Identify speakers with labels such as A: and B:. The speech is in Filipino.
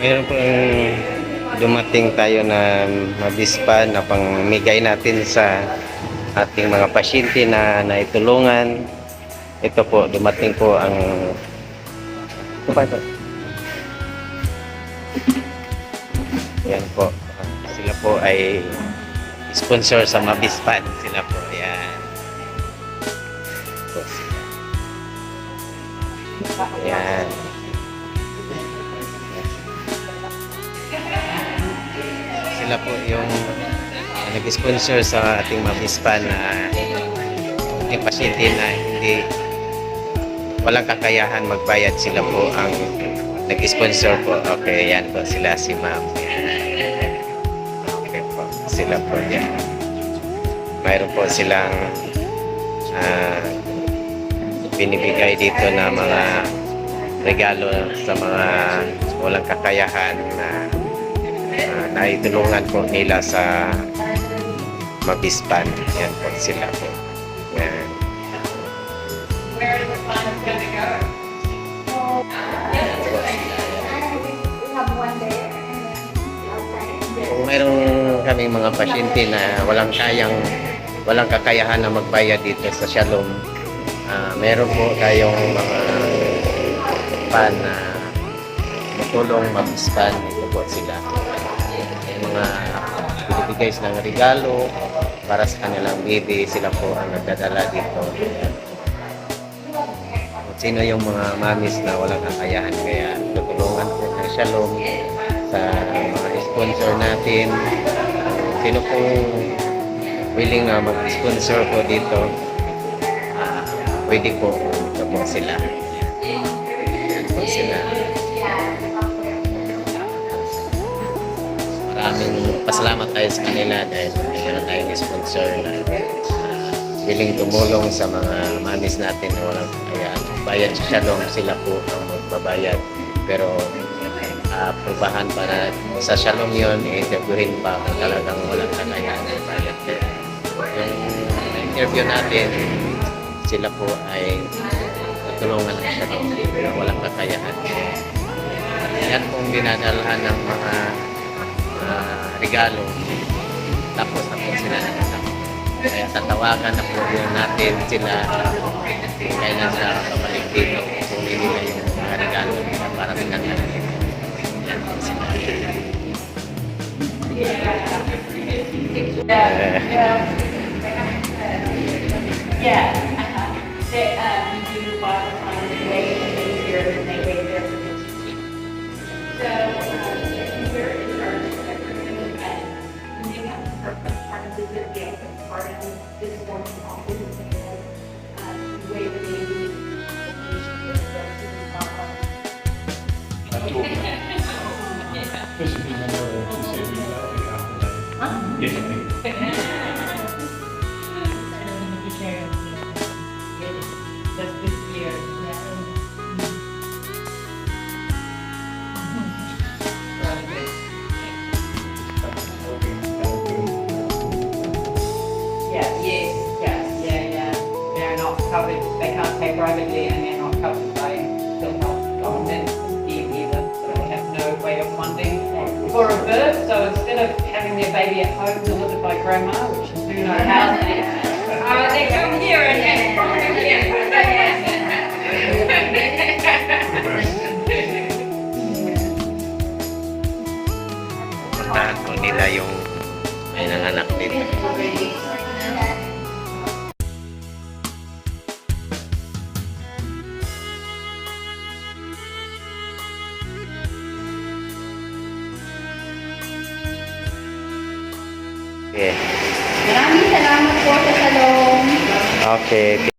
A: Meron po dumating tayo na mabispa na pangmigay natin sa ating mga pasyente na naitulungan. Ito po, dumating po ang... Yan po. Sila po ay sponsor sa Mabispan. Sila po. Yan. Yan. Sila po yung uh, nag-sponsor sa ating Mabispan na yung pasyente na hindi walang kakayahan magbayad sila po ang nag-sponsor po. Okay, yan po sila si ma'am. Okay po, sila po yan. Mayroon po silang ah, binibigay dito na mga regalo sa mga walang kakayahan na uh, naitulungan po nila sa Mabispan. Yan po sila po. Yan. Kung mayroong kaming mga pasyente na walang kayang walang kakayahan na magbayad dito sa Shalom, ah meron po tayong mga pan na matulong mabispan. Ito po sila. Mga binibigay silang regalo para sa kanilang baby. Sila po ang nagdadala dito. Kung sino yung mga mamis na walang kakayahan kaya tutulungan po ng Shalom sa mga sponsor natin. Sino pong willing na mag-sponsor po dito, ah, pwede po po sila. Maraming pasalamat tayo sa kanila dahil meron tayong sponsor na ah, willing tumulong sa mga mamis natin na walang kaya bayad sa Shalom sila po ang magbabayad. Pero uh, prubahan pa na sa Shalom yun i-interviewin pa kung talagang walang kakayahan ng bayad. Yung interview natin sila po ay tutulungan ng Shalom. Walang kakayahan. Yan pong dinadalhan ng mga ah, regalo tapos na po sila nagtatapos kaya tatawagan na po natin sila kung kailan sila babalik dito kung nila yung mga regalo nila para. Yan po sila.
B: Yeah. uh-huh. They, privately and they're not covered by health government scheme either. So they have no way of funding for a birth. So instead of having their baby at home delivered by grandma, which is who knows how, uh, they come here and have from
A: Puntahan po nila yung may nanganak dito. Okay.
C: Maraming salamat po sa salong.
A: Okay.